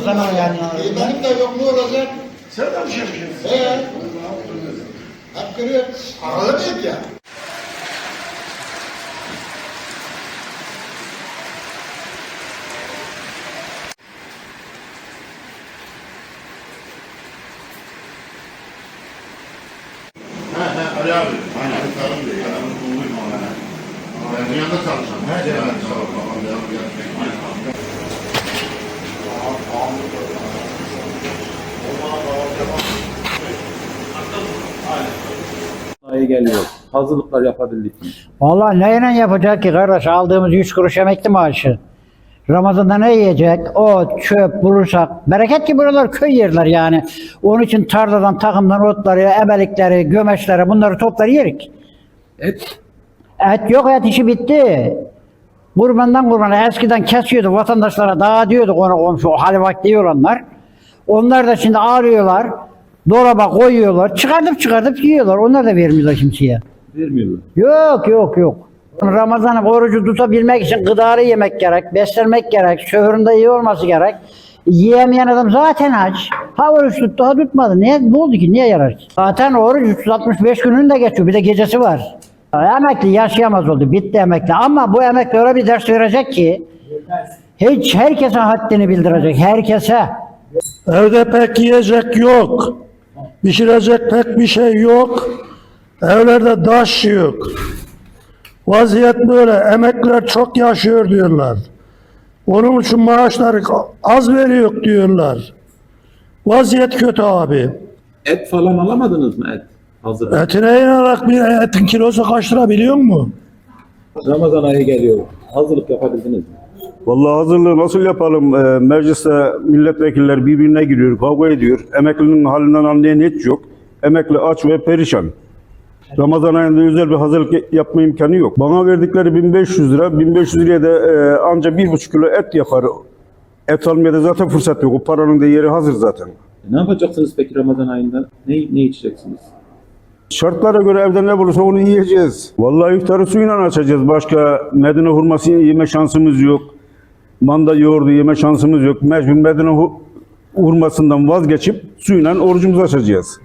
sana yani. E, benim de yok ne olacak? Sen de bir şey yapıyorsun. He. Hep görüyor. Aralı mıyız ya? Ali abi. Aynen. Ali Tarım diyor ya. Ben buldum ona. Ben dünyada çalışan. He evet. Sağ ol. Babam da Ay geliyor. Hazırlıklar yapabildik mi? Vallahi neyle yapacak ki kardeş aldığımız 100 kuruş emekli maaşı. Ramazan'da ne yiyecek? O çöp bulursak. Bereket ki buralar köy yerler yani. Onun için tarladan, takımdan otları, ebelikleri, gömeçleri bunları toplar yerik. Et. Et yok et işi bitti. Kurbandan kurbana eskiden kesiyordu vatandaşlara dağıtıyorduk onu komşu o hali vakti olanlar. Onlar da şimdi ağrıyorlar. Dolaba koyuyorlar. Çıkartıp çıkartıp yiyorlar. Onlar da vermiyorlar kimseye. Vermiyorlar. Yok yok yok. Ramazan'ı orucu tutabilmek için gıdarı yemek gerek, beslenmek gerek, şoföründe iyi olması gerek. Yiyemeyen adam zaten aç. Ha oruç tuttu, ha tutmadı. Niye, ne oldu ki? Niye yarar ki? Zaten oruç 365 gününü de geçiyor. Bir de gecesi var. Emekli yaşayamaz oldu. Bitti emekli. Ama bu emekli öyle bir ders verecek ki hiç herkese haddini bildirecek. Herkese. Evde pek yiyecek yok. Pişirecek pek bir şey yok. Evlerde taş yok. Vaziyet böyle. Emekliler çok yaşıyor diyorlar. Onun için maaşları az veriyor diyorlar. Vaziyet kötü abi. Et falan alamadınız mı et? Hazır. Etine inarak bir etin kilosu kaç lira biliyor musun? Ramazan ayı geliyor. Hazırlık yapabildiniz mi? Vallahi hazırlığı nasıl yapalım? Ee, mecliste milletvekiller birbirine giriyor, kavga ediyor. Emeklinin halinden anlayan hiç yok. Emekli aç ve perişan. Ramazan ayında özel bir hazırlık yapma imkanı yok. Bana verdikleri 1500 lira. 1500 liraya da e, anca 1,5 kilo et yapar. Et almaya da zaten fırsat yok. O paranın da yeri hazır zaten. E, ne yapacaksınız peki Ramazan ayında? Ne, ne içeceksiniz? Şartlara göre evde ne bulursa onu yiyeceğiz. Vallahi iftarı suyla açacağız. Başka Medine hurması yeme şansımız yok. Manda yoğurdu yeme şansımız yok. Mecbur Medine hu- hurmasından vazgeçip suyla orucumuzu açacağız.